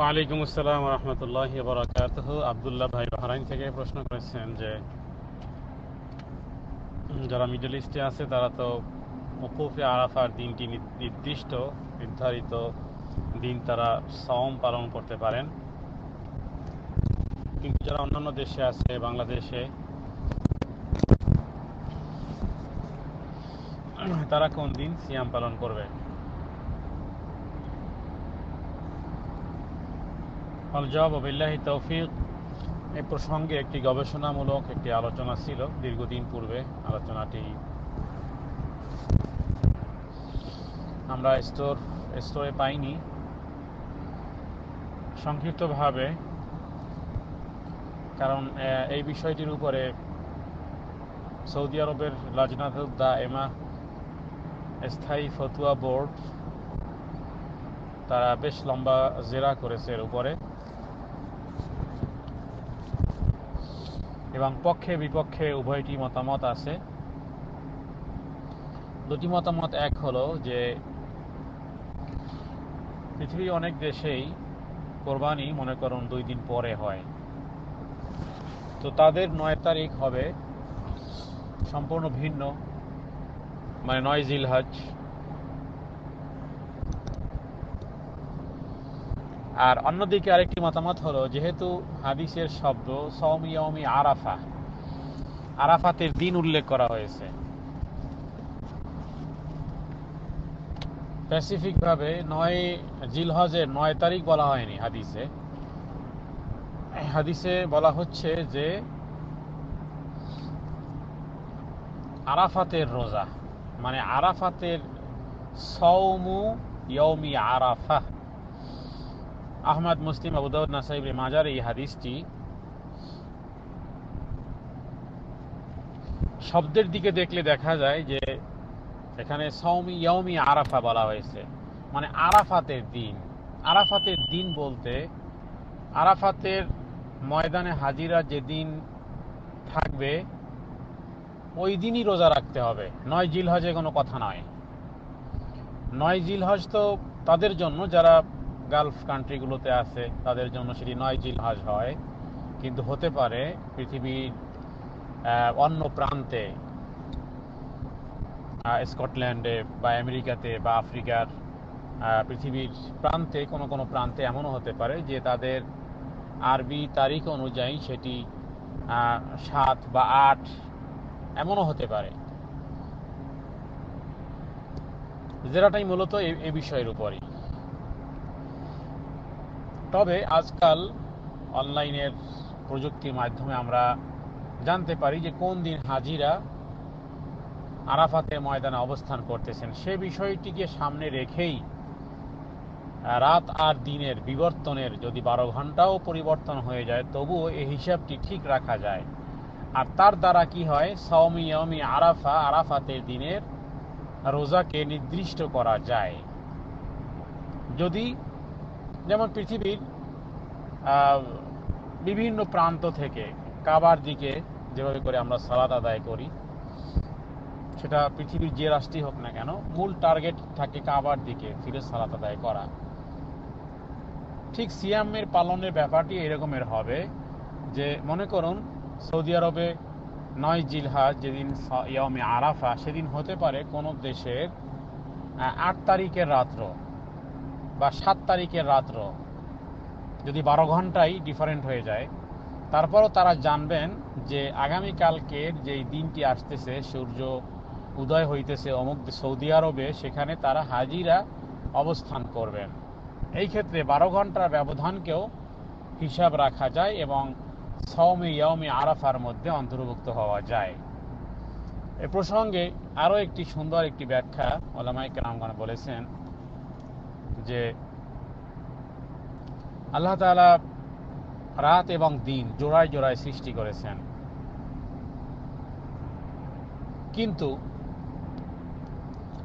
ওয়ালাইকুম আসসালাম রহমতুল্লাহ বরাকাত আবদুল্লাহ ভাই বাহরাইন থেকে প্রশ্ন করেছেন যে, যারা মিডল ইস্টে আছে, তারা তো মকুফে আরাফার দিনটি নির্দিষ্ট, নির্ধারিত দিন তারা সম পালন করতে পারেন। কিন্তু যারা অন্যান্য দেশে আছে, বাংলাদেশে, তারা কোন দিন সিয়াম পালন করবে? আল জবাব বিল্লাহি তৌফিক এই প্রসঙ্গে একটি গবেষণামূলক একটি আলোচনা ছিল দীর্ঘদিন পূর্বে আলোচনাটি। আমরা স্টোর স্টোরে পাইনি। সংক্ষিপ্তভাবে, কারণ এই বিষয়টির উপরে সৌদি আরবের লাজনাতুদ্দা এমা স্থায়ী ফতুয়া বোর্ড, তারা বেশ লম্বা জেরা করেছে এর উপরে। এবং পক্ষে বিপক্ষে উভয়টি মতামত আছে। দুটি মতামত এক হলো যে, পৃথিবীর অনেক দেশেই কোরবানি মনে করুন দুই দিন পরে হয়। তো তাদের নয় তারিখ হবে সম্পূর্ণ ভিন্ন মানে নয় জিলহজ। আর অন্যদিকে আরেকটি মতামত হলো, যেহেতু হাদিসের শব্দ সৌমিয়মি আরাফা আরাফাতের দিন উল্লেখ করা হয়েছে। স্পেসিফিক ভাবে নয় জিলহজের নয় তারিখ বলা হয়নি হাদিসে। হাদিসে বলা হচ্ছে যে আরাফাতের রোজা মানে আরাফাতের সৌমু ইয়মি আরাফা। আহমদ মুসলিম আবুদাউদ নাসাইব মাজার এই হাদিসটি শব্দের দিকে দেখলে দেখা যায় যে এখানে সৌমি ইয়মি আরাফা বলা হয়েছে। মানে আরাফাতের দিন। আরাফাতের দিন বলতে আরাফাতের ময়দানে হাজিরা যেদিন থাকবে, ওই দিনই রোজা রাখতে হবে। নয় জিলহজে কোনো কথা নয়। নয় জিলহজ তো তাদের জন্য, যারা গালফ কান্ট্রিগুলোতে আছে, তাদের জন্য সেটি নয় জিলহজ হয়। কিন্তু হতে পারে পৃথিবীর অন্য প্রান্তে স্কটল্যান্ডে বা আমেরিকাতে বা আফ্রিকার পৃথিবীর প্রান্তে, কোনো কোনো প্রান্তে এমনও হতে পারে যে তাদের আরবি তারিখ অনুযায়ী সেটি সাত বা আট এমনও হতে পারে। জেরাটাই মূলত এ বিষয়ের উপরই। তবে আজকাল অনলাইনের প্রযুক্তির মাধ্যমে আমরা জানতে পারি যে কোন দিন হাজিরা আরাফাতের ময়দানে অবস্থান করতেছেন। সে বিষয়টিকে সামনে রেখেই রাত আর দিনের বিবর্তনের যদি বারো ঘন্টাও পরিবর্তন হয়ে যায়, তবুও এই হিসাবটি ঠিক রাখা যায়। আর তার দ্বারা কি হয়? সৌমি ইয়মি আরাফা আরাফাতের দিনের রোজাকে নির্দিষ্ট করা যায়। যদি যেমন পৃথিবীর বিভিন্ন প্রান্ত থেকে কাবার দিকে যেভাবে করে আমরা সালাদ আদায় করি, সেটা পৃথিবীর যে রাষ্ট্রই হোক না কেন, মূল টার্গেট থাকে কাবার দিকে ফিরে সালাত আদায় করা। ঠিক সিয়ামের পালনের ব্যাপারটি এরকমের হবে যে, মনে করুন, সৌদি আরবে নয় জিলহাজ, যেদিন ইয়মে আরাফা, সেদিন হতে পারে কোনো দেশের আট তারিখের রাত্র। বা সাত তারিখের রাত্র, যদি বারো ঘন্টাই ডিফারেন্ট হয়ে যায়, তারপরও তারা জানবেন যে আগামীকালকের যেই দিনটি আসতেছে, সূর্য উদয় হইতেছে অমুক সৌদি আরবে, সেখানে তারা হাজিরা অবস্থান করবেন। এই ক্ষেত্রে বারো ঘণ্টার ব্যবধানকেও হিসাব রাখা যায় এবং সৌমি ইয়মি আরাফার মধ্যে অন্তর্ভুক্ত হওয়া যায়। এ প্রসঙ্গে আরও একটি সুন্দর একটি ব্যাখ্যা ওলামাই কেরামগণ বলেছেন যে আল্লাহ তাআলা রাত এবং দিন জোড়ায় জোড়ায় সৃষ্টি করেছেন। কিন্তু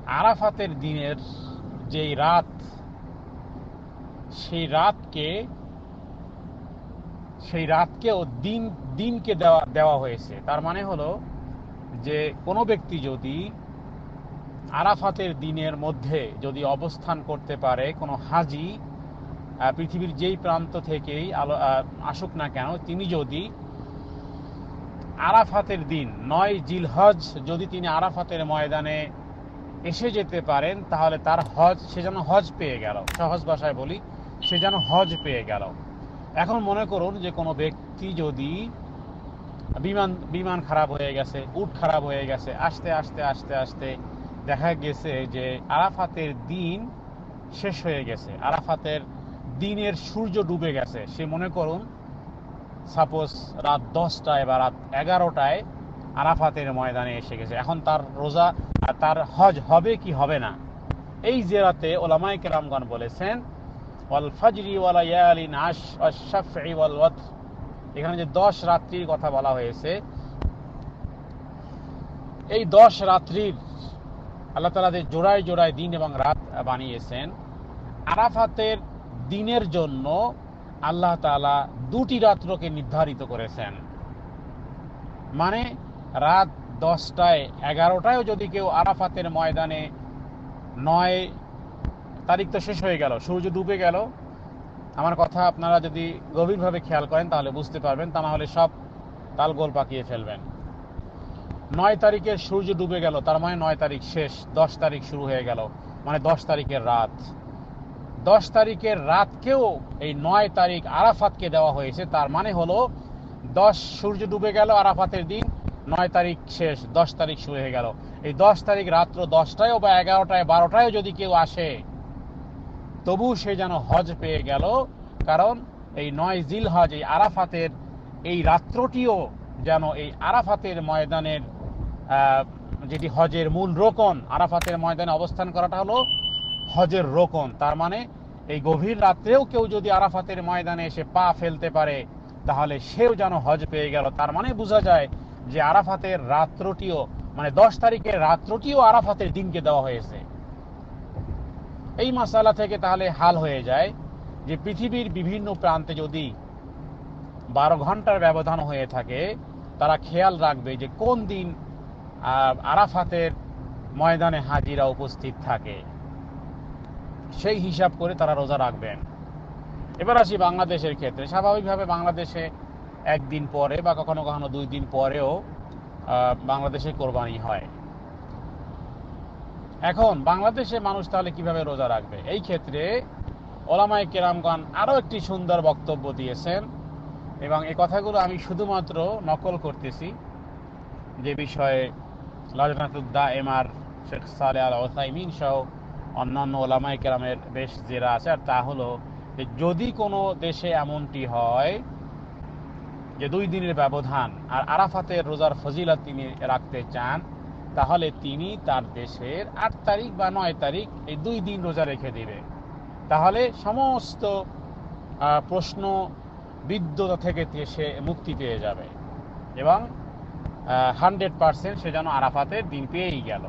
আরাফাতের দিনের যেই রাত, সেই রাতকে, সেই রাতকেও দিন, দিনকে দেওয়া দেওয়া হয়েছে। তার মানে হলো যে কোনো ব্যক্তি যদি আরাফাতের দিনের মধ্যে যদি অবস্থান করতে পারে কোনো হাজি পৃথিবীর যেই প্রান্ত থেকেই আলো আসুক না কেন, তিনি যদি আরাফাতের দিন নয় জিলহজ যদি তিনি আরাফাতের ময়দানে এসে যেতে পারেন, তাহলে তার হজ, সে যেন হজ পেয়ে গেল। সহজ ভাষায় বলি, সে যেন হজ পেয়ে গেল। এখন মনে করুন যে কোনো ব্যক্তি যদি বিমান বিমান খারাপ হয়ে গেছে, উট খারাপ হয়ে গেছে, আস্তে আস্তে আস্তে আস্তে দেখা গেছে যে আরাফাতের দিন শেষ হয়ে গেছে। আরাফাতের দিনের সূর্য ডুবে গেছে। সে মনে করুন সাপোজ রাত দশটায় বা রাত এগারোটায় আরাফাতের ময়দানে এসে গেছে। এখন তার রোজা তার হজ হবে কি হবে না? এই জেরাতে ওলামাই কেরামগণ বলেছেন, ওয়াল ফাজরি ওয়ালা ইয়ালিন আশ শাফি ওয়াল ওয়াতর। এখানে যে দশ রাত্রির কথা বলা হয়েছে, এই দশ রাত্রির আল্লাহ তালা যে জোড়ায় জোড়ায় দিন এবং রাত বানিয়েছেন। আরাফাতের দিনের জন্য আল্লাহ তালা দুটি রাত্রকে নির্ধারিত করেছেন। মানে রাত দশটায় এগারোটায় যদি কেউ আরাফাতের ময়দানে নয়, তারিখ তো শেষ হয়ে গেল, সূর্য ডুবে গেল। আমার কথা আপনারা যদি গভীরভাবে খেয়াল করেন তাহলে বুঝতে পারবেন, তা না হলে সব তালগোল পাকিয়ে ফেলবেন। নয় তারিখের সূর্য ডুবে গেল, তার মানে নয় তারিখ শেষ, দশ তারিখ শুরু হয়ে গেল মানে দশ তারিখের রাত। দশ তারিখের রাতকেও এই নয় তারিখ আরাফাতকে দেওয়া হয়েছে, তার মানে হলো দশ সূর্য ডুবে গেল আরাফাতের দিন, নয় তারিখ শেষ, দশ তারিখ শুরু হয়ে গেল। এই দশ তারিখ রাত্র দশটায়ও বা এগারোটায় বারোটায় যদি কেউ আসে, তবু সে যেন হজ পেয়ে গেল, কারণ এই নয় জিল হজ এই আরাফাতের এই রাত্রটিও যেন এই আরাফাতের ময়দানের যেটি হজের মূল রোকন, আরাফাতের ময়দানে অবস্থান করাটা হলো হজের রোকন। তার মানে এই গভীর রাত্রেও কেউ যদি আরাফাতের ময়দানে এসে পা ফেলতে পারে, তাহলে সেও যেন হজ পেয়ে গেল। তার মানে বোঝা যায় যে আরাফাতের রাত্রটিও মানে দশ তারিখের রাত্রটিও আরাফাতের দিনকে দেওয়া হয়েছে। এই মাসালা থেকে তাহলে হাল হয়ে যায় যে পৃথিবীর বিভিন্ন প্রান্তে যদি বারো ঘণ্টার ব্যবধান হয়ে থাকে, তারা খেয়াল রাখবে যে কোন দিন আরাফাতের ময়দানে হাজিরা উপস্থিত থাকে। সেই হিসাব করে তারা রোজা রাখবেন। এবার আসি বাংলাদেশের ক্ষেত্রে। স্বাভাবিকভাবে বাংলাদেশে একদিন পরে বা কখনো কখনো দুই দিন পরেও বাংলাদেশে কোরবানি হয়। এখন বাংলাদেশে মানুষ তাহলে কীভাবে রোজা রাখবে? এই ক্ষেত্রে ওলামাই কেরামগণ আরও একটি সুন্দর বক্তব্য দিয়েছেন এবং এই কথাগুলো আমি শুধুমাত্র নকল করতেছি। যে বিষয়ে লাজনাতুদ্দা এমআর শেখ সালে আল ওসাইমিন সহ অন্যান্য ওলামাই কেরামের বেশ জেরা আছে আর তা হলো যে যদি কোনো দেশে এমনটি হয় যে দুই দিনের ব্যবধান আর আরাফাতের রোজার ফজিলত তিনি রাখতে চান তাহলে তিনি তার দেশের আট তারিখ বা নয় তারিখ এই দুই দিন রোজা রেখে দিবে তাহলে সমস্ত প্রশ্ন বিদ্যতা থেকে সে মুক্তি পেয়ে যাবে এবং হান্ড্রেড পার্সেন্ট সে যেন আরাফাতের দিন পেয়েই গেল।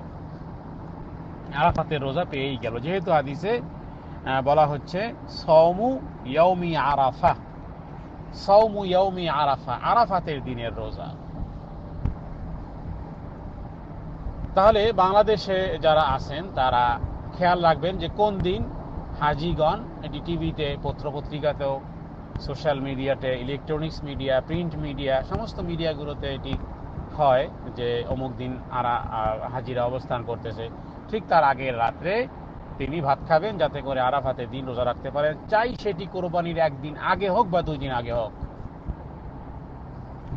আরাফাতের রোজা পেয়েই গেল। যেহেতু হাদিসে বলা হচ্ছে সৌমু ইয়ৌমি আরাফা। সৌমু ইয়ৌমি আরাফা, আরাফাতের দিনের রোজা। তাহলে বাংলাদেশে যারা আছেন, তারা খেয়াল রাখবেন যে কোন দিন হাজিগণ, এটি টিভিতে, পত্রপত্রিকাতেও, সোশ্যাল মিডিয়াতে, ইলেকট্রনিক্স মিডিয়া, প্রিন্ট মিডিয়া, সমস্ত মিডিয়াগুলোতে এটি হয় যে অমুক দিন আরা হাজিরা অবস্থান করতেছে। ঠিক তার আগের রাত্রে তিনি ভাত খাবেন যাতে করে আরাফাতে দিন রোজা রাখতে পারেন। চাই সেটি কোরবানির একদিন আগে হোক বা দুই দিন আগে হোক।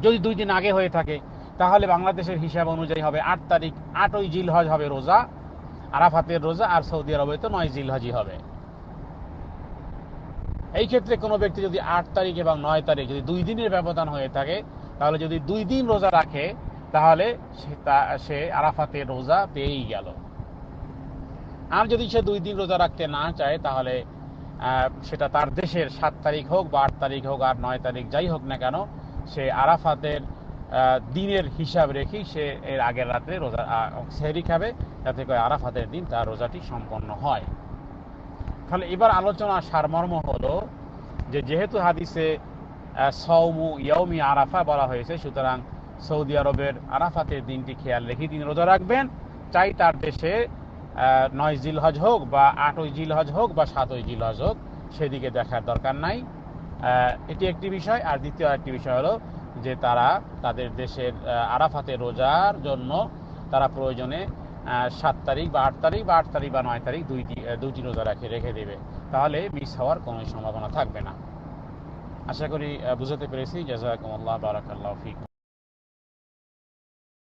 যদি দুই দিন আগে হয়ে থাকে, তাহলে বাংলাদেশের হিসাব অনুযায়ী হবে আট তারিখ, আটই জিল হজ হবে রোজা, আরাফাতের রোজা আর সৌদি আরবে তো নয় জিলহজই হবে। এই ক্ষেত্রে কোনো ব্যক্তি যদি আট তারিখ এবং নয় তারিখ যদি দুই দিনের ব্যবধান হয়ে থাকে তাহলে যদি দুই দিন রোজা রাখে, তাহলে সে তা- সে আরাফাতের রোজা পেয়েই গেল। আর যদি সে দুই দিন রোজা রাখতে না চায়, তাহলে সেটা তার দেশের সাত তারিখ হোক বা আট তারিখ হোক আর নয় তারিখ যাই হোক না কেন, সে আরাফাতের দিনের হিসাব রেখেই সে এর আগের রাতে রোজা সেহরি খাবে যাতে করে আরাফাতের দিন তার রোজাটি সম্পন্ন হয়। তাহলে এবার আলোচনা সারমর্ম হলো যে, যেহেতু হাদিসে সৌমু ইয়ৌমি আরাফা বলা হয়েছে। সুতরাং সৌদি আরবের আরাফাতের দিনটি খেয়াল রেখে তিনি রোজা রাখবেন। চাই তার দেশে নয় জিলহজ হোক বা আটই জিলহজ হোক বা সাতই জিলহজ হোক, সেদিকে দেখার দরকার নাই। এটি একটি বিষয়। আর দ্বিতীয় একটি বিষয় হলো যে তারা তাদের দেশের আরাফাতে রোজার জন্য তারা প্রয়োজনে সাত তারিখ বা আট তারিখ বা আট তারিখ বা নয় তারিখ দুইটি দুইটি রোজা রেখে রেখে দেবে। তাহলে মিস হওয়ার কোনো সম্ভাবনা থাকবে না। আশা করি বুঝাতে পেরেছি। জাজাকুমুল্লাহ বারাকাল্লাহ ফিক।